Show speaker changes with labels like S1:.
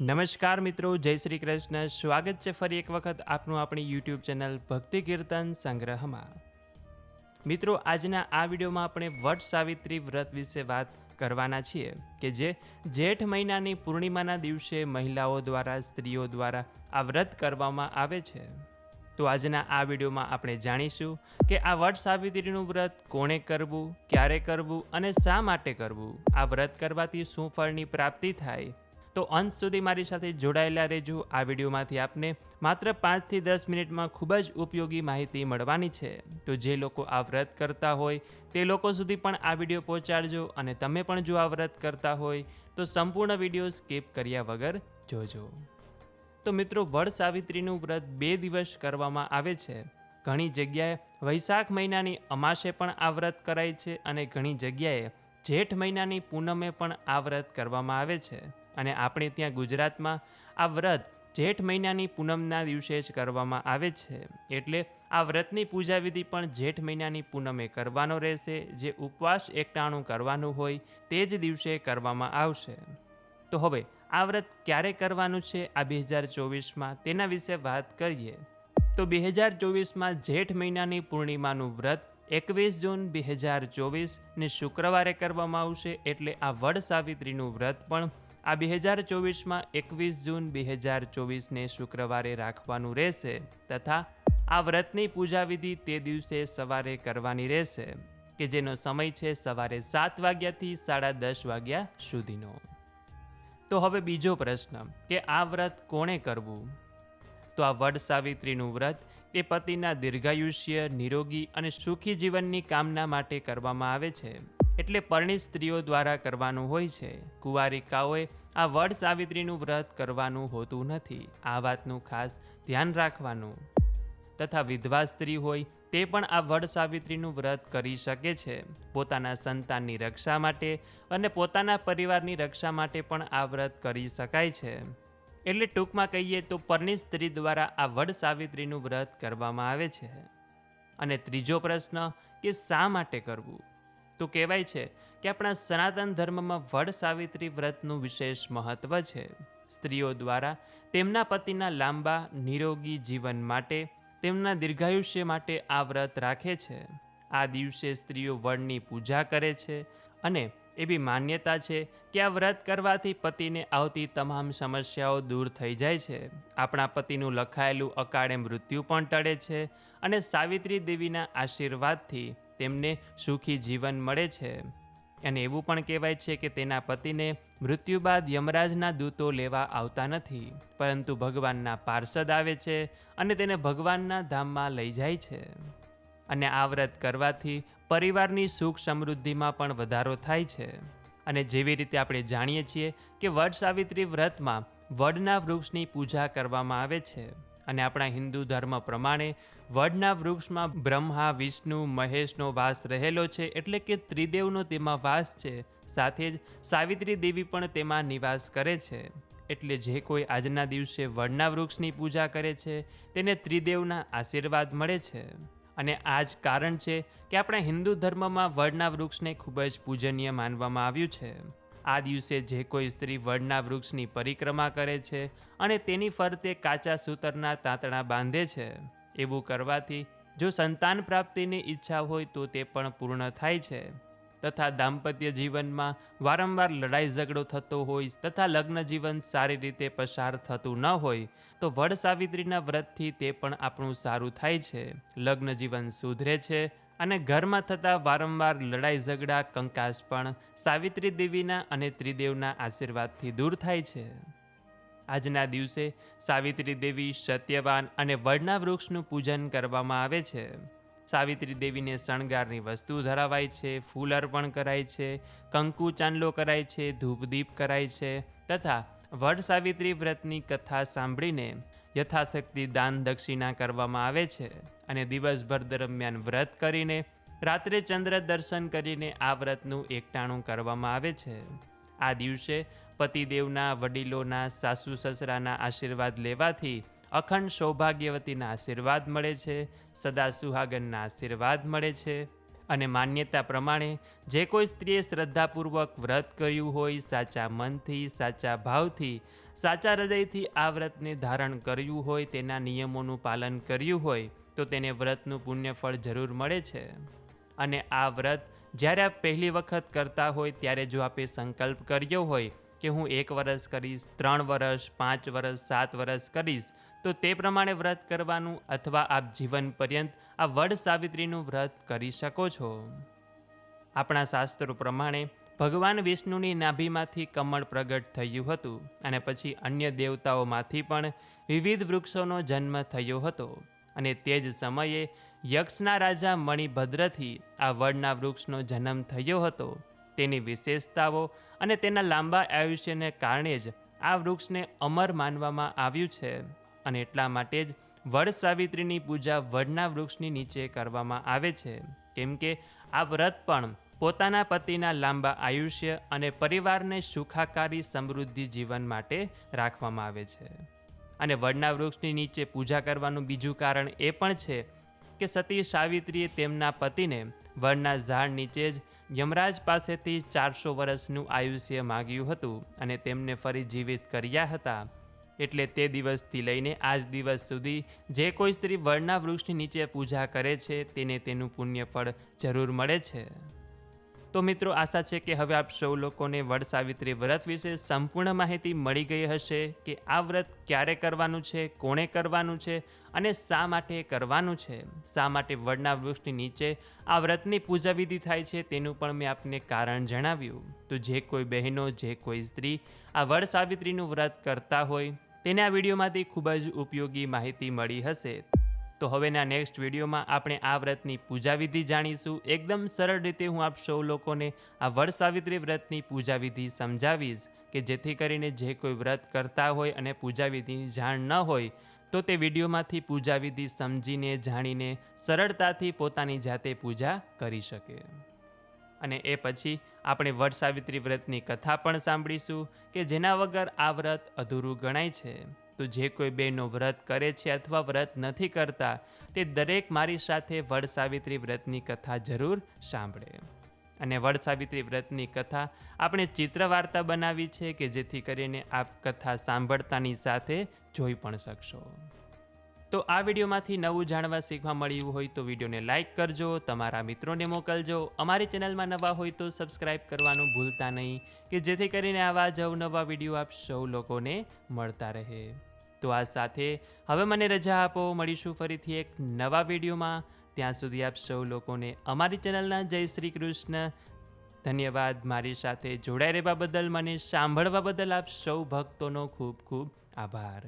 S1: નમસ્કાર મિત્રો, જય શ્રી કૃષ્ણ. સ્વાગત છે ફરી એક વખત આપનું આપણી યુટ્યુબ ચેનલ ભક્તિ કીર્તન સંગ્રહમાં. મિત્રો, આજના આ વિડીયોમાં આપણે વટ સાવિત્રી વ્રત વિશે વાત કરવાના છીએ કે જે જેઠ મહિનાની પૂર્ણિમાના દિવસે મહિલાઓ દ્વારા, સ્ત્રીઓ દ્વારા આ વ્રત કરવામાં આવે છે. તો આજના આ વિડીયોમાં આપણે જાણીશું કે આ વટ સાવિત્રીનું વ્રત કોણે કરવું, ક્યારે કરવું અને શા માટે કરવું? આ વ્રત કરવાથી શું ફળની પ્રાપ્તિ થાય? તો અંત સુધી મારી સાથે જોડાયેલા રહેજો આ વિડીયોમાંથી આપને માત્ર પાંચથી દસ મિનિટમાં ખૂબ જ ઉપયોગી માહિતી મળવાની છે. તો જે લોકો આ વ્રત કરતા હોય, તે લોકો સુધી પણ આ વીડિયો પહોંચાડજો અને તમે પણ જો આ વ્રત કરતા હોય, તો સંપૂર્ણ વીડિયો સ્કીપ કર્યા વગર જોજો. તો મિત્રો, વડ સાવિત્રીનું વ્રત બે દિવસ કરવામાં આવે છે. ઘણી જગ્યાએ વૈશાખ મહિનાની અમાસે પણ આ વ્રત કરાય છે અને ઘણી જગ્યાએ જેઠ મહિનાની પૂનમે પણ આ વ્રત કરવામાં આવે છે. અને આપણે ત્યાં ગુજરાતમાં આ વ્રત જેઠ મહિનાની પૂનમના દિવસે જ કરવામાં આવે છે. એટલે આ વ્રતની પૂજા વિધિ પણ જેઠ મહિનાની પૂનમે કરવાનો રહેશે. જે ઉપવાસ એકટાણું કરવાનું હોય તે જ દિવસે કરવામાં આવશે. તો હવે આ વ્રત ક્યારે કરવાનું છે? આ બે હજાર ચોવીસમાં તેના વિશે વાત કરીએ. તો બે હજાર ચોવીસમાં જેઠ મહિનાની પૂર્ણિમાનું વ્રત એકવીસ જૂન બે હજાર ચોવીસને શુક્રવારે કરવામાં આવશે. એટલે આ વડ સાવિત્રીનું વ્રત પણ આ બે હજાર ચોવીસમાં એકવીસ જૂન બે હજાર ચોવીસને શુક્રવારે રાખવાનું રહેશે તથા આ વ્રતની પૂજા વિધિ તે દિવસે સવારે કરવાની રહેશે, કે જેનો સમય છે સવારે સાત વાગ્યાથી સાડા દસ વાગ્યા સુધીનો. તો હવે બીજો પ્રશ્ન, કે આ વ્રત કોણે કરવું? તો આ વડ સાવિત્રીનું વ્રત એ પતિના દીર્ઘાયુષ્ય, નિરોગી અને સુખી જીવનની કામના માટે કરવામાં આવે છે. એટલે પરણિત સ્ત્રીઓ દ્વારા કરવાનું હોય છે. કુંવારિકાઓએ આ વડ સાવિત્રીનું વ્રત કરવાનું હોતું નથી. આ વાતનું ખાસ ધ્યાન રાખવાનું. તથા વિધવા સ્ત્રી હોય તે પણ આ વડ સાવિત્રીનું વ્રત કરી શકે છે. પોતાના સંતાનની રક્ષા માટે અને પોતાના પરિવારની રક્ષા માટે પણ આ વ્રત કરી શકાય છે. એટલે ટૂંકમાં કહીએ તો પરની સ્ત્રી દ્વારા આ વડ સાવિત્રીનું વ્રત કરવામાં આવે છે. અને ત્રીજો પ્રશ્ન કે શા માટે કરવું? તો કહેવાય છે કે આપણા સનાતન ધર્મમાં વડ સાવિત્રી વ્રતનું વિશેષ મહત્વ છે. સ્ત્રીઓ દ્વારા તેમના પતિના લાંબા, નિરોગી જીવન માટે, તેમના દીર્ઘાયુષ્ય માટે આ વ્રત રાખે છે. આ દિવસે સ્ત્રીઓ વડની પૂજા કરે છે અને એવી માન્યતા છે કે આ વ્રત કરવાથી પતિને આવતી તમામ સમસ્યાઓ દૂર થઈ જાય છે. આપણા પતિનું લખાયેલું અકાળે મૃત્યુ પણ ટળે છે અને સાવિત્રી દેવીના આશીર્વાદથી તેમને સુખી જીવન મળે છે. અને એવું પણ કહેવાય છે કે તેના પતિને મૃત્યુ બાદ યમરાજના દૂતો લેવા આવતા નથી, પરંતુ ભગવાનના પાર્ષદ આવે છે અને તેને ભગવાનના ધામમાં લઈ જાય છે. અને આ વ્રત કરવાથી પરિવારની સુખ સમૃદ્ધિમાં પણ વધારો થાય છે. અને જેવી રીતે આપણે જાણીએ છીએ કે વડ સાવિત્રી વ્રતમાં વડના વૃક્ષની પૂજા કરવામાં આવે છે અને આપણા હિન્દુ ધર્મ પ્રમાણે વડના વૃક્ષમાં બ્રહ્મા, વિષ્ણુ, મહેશનો વાસ રહેલો છે એટલે કે ત્રિદેવનો તેમાં વાસ છે. સાથે જ સાવિત્રી દેવી પણ તેમાં નિવાસ કરે છે. એટલે જે કોઈ આજના દિવસે વડના વૃક્ષની પૂજા કરે છે, તેને ત્રિદેવના આશીર્વાદ મળે છે. અને આ જ કારણ છે કે આપણા હિન્દુ ધર્મમાં વડના વૃક્ષને ખૂબ જ પૂજનીય માનવામાં આવ્યું છે. આ દિવસે જે કોઈ સ્ત્રી વડના વૃક્ષની પરિક્રમા કરે છે અને તેની ફરતે કાચા સૂતરના તાંતણા બાંધે છે, એવું કરવાથી જો સંતાન પ્રાપ્તિની ઈચ્છા હોય તો તે પણ પૂર્ણ થાય છે. તથા દાંપત્ય જીવનમાં વારંવાર લડાઈ ઝઘડો થતો હોય તથા લગ્ન જીવન સારી રીતે પસાર થતું ન હોય, તો વડ સાવિત્રીના વ્રતથી તે પણ આપણું સારું થાય છે. લગ્ન જીવન સુધરે છે અને ઘરમાં થતા વારંવાર લડાઈ ઝઘડા, કંકાસ પણ સાવિત્રી દેવીના અને ત્રિદેવના આશીર્વાદથી દૂર થાય છે. આજના દિવસે સાવિત્રી દેવી સત્યવાન અને વડના વૃક્ષનું પૂજન કરવામાં આવે છે. સાવિત્રી દેવીને શણગારની વસ્તુ ધરાવાય છે, ફૂલ અર્પણ કરાય છે, કંકુ ચાંદલો કરાય છે, ધૂપદીપ કરાય છે તથા વડ સાવિત્રી વ્રતની કથા સાંભળીને યથાશક્તિ દાન દક્ષિણા કરવામાં આવે છે અને દિવસભર દરમિયાન વ્રત કરીને, રાત્રે ચંદ્ર દર્શન કરીને આ વ્રતનું એકટાણું કરવામાં આવે છે. આ દિવસે પતિદેવના વડીલોના સાસુ સસરાના આશીર્વાદ લેવાથી અખંડ સૌભાગ્યવતીના આશીર્વાદ મળે છે, સદા સુહાગનના આશીર્વાદ મળે છે અને માન્યતા પ્રમાણે જે કોઈ સ્ત્રીએ શ્રદ્ધાપૂર્વક વ્રત કર્યું હોય સાચા મનથી, સાચા ભાવથી સાચા હૃદયથી આ વ્રતને ધારણ કર્યું હોય, તેના નિયમોનું પાલન કર્યું હોય, તો તેને વ્રતનું પુણ્યફળ જરૂર મળે છે. અને આ વ્રત જ્યારે આપ પહેલી વખત કરતા હોય, ત્યારે જો આપે સંકલ્પ કર્યો હોય કે હું એક વર્ષ કરીશ, ત્રણ વર્ષ પાંચ વર્ષ સાત વર્ષ કરીશ, તો તે પ્રમાણે વ્રત કરવાનું અથવા આપ જીવન પર્યંત આ વડ સાવિત્રીનું વ્રત કરી શકો છો. આપણા શાસ્ત્રો પ્રમાણે ભગવાન વિષ્ણુની નાભીમાંથી કમળ પ્રગટ થયું હતું અને પછી અન્ય દેવતાઓમાંથી પણ વિવિધ વૃક્ષોનો જન્મ થયો હતો. અને તે જ સમયે યક્ષના રાજા મણિભદ્રથી આ વડના વૃક્ષનો જન્મ થયો હતો. તેની વિશેષતાઓ અને તેના લાંબા આયુષ્યને કારણે જ આ વૃક્ષને અમર માનવામાં આવ્યું છે. અને એટલા માટે જ વડ સાવિત્રીની પૂજા વડના વૃક્ષની નીચે કરવામાં આવે છે. કેમ કે આ વ્રત પણ પોતાના પતિના લાંબા આયુષ્ય અને પરિવારને સુખાકારી સમૃદ્ધિ જીવન માટે રાખવામાં આવે છે. અને વડના વૃક્ષની નીચે પૂજા કરવાનું બીજું કારણ એ પણ છે કે સતી સાવિત્રીએ તેમના પતિને વડના ઝાડ નીચે જ યમરાજ પાસેથી ચારસો વર્ષનું આયુષ્ય માગ્યું હતું અને તેમને ફરી જીવિત કર્યા હતા. એટલે તે દિવસથી લઈને આજ દિવસ સુધી જે કોઈ સ્ત્રી વડના વૃક્ષની નીચે પૂજા કરે છે, તેને તેનું પુણ્યફળ જરૂર મળે છે. તો મિત્રો, આશા છે કે હવે આપ સૌ લોકોને વડ સાવિત્રી વ્રત વિશે સંપૂર્ણ માહિતી મળી ગઈ હશે કે આ વ્રત ક્યારે કરવાનું છે, કોણે કરવાનું છે અને શા માટે કરવાનું છે. શા માટે વડના વૃક્ષની નીચે આ વ્રતની પૂજા વિધિ થાય છે તેનું પણ મેં આપને કારણ જણાવ્યું. તો જે કોઈ બહેનો, જે કોઈ સ્ત્રી આ વડ સાવિત્રીનું વ્રત કરતા હોય, તેને આ વિડીયોમાંથી ખૂબ જ ઉપયોગી માહિતી મળી હશે. તો હવેના નેક્સ્ટ વિડીયોમાં આપણે આ વ્રતની પૂજા વિધિ જાણીશું. એકદમ સરળ રીતે હું આપ સૌ લોકોને આ વડ સાવિત્રી વ્રતની પૂજા વિધિ સમજાવીશ કે જેથી કરીને જે કોઈ વ્રત કરતા હોય અને પૂજા વિધિની જાણ ન હોય, તો તે વિડીયોમાંથી પૂજા વિધિ સમજીને, જાણીને સરળતાથી પોતાની જાતે પૂજા કરી શકે. અને એ પછી આપણે વડ સાવિત્રી વ્રતની કથા પણ સાંભળીશું કે જેના વગર આ વ્રત અધૂરું ગણાય છે. તો જે કોઈ બેનો વ્રત કરે છે અથવા વ્રત નથી કરતા, તે દરેક મારી સાથે વડ સાવિત્રી વ્રતની કથા જરૂર સાંભળે. અને વડ સાવિત્રી વ્રતની કથા આપણે ચિત્ર વાર્તા બનાવી છે કે જેથી કરીને આપ કથા સાંભળતાની સાથે જોઈ પણ શકશો. તો આ વિડીયોમાંથી નવું જાણવા શીખવા મળ્યું હોય તો વિડીયોને લાઇક કરજો, તમારા મિત્રોને મોકલજો, અમારી ચેનલમાં નવા હોય તો સબસ્ક્રાઇબ કરવાનું ભૂલતા નહીં, કે જેથી કરીને આવા જ અવનવા વીડિયો આપ સૌ લોકોને મળતા રહે. તો આ સાથે હવે મને રજા આપો. મળીશું ફરીથી એક નવા વિડીયોમાં. ત્યાં સુધી આપ સૌ લોકોને અમારી ચેનલના જય શ્રી કૃષ્ણ. ધન્યવાદ મારી સાથે જોડાઈ રહેવા બદલ, મને સાંભળવા બદલ આપ સૌ ભક્તોનો ખૂબ ખૂબ આભાર.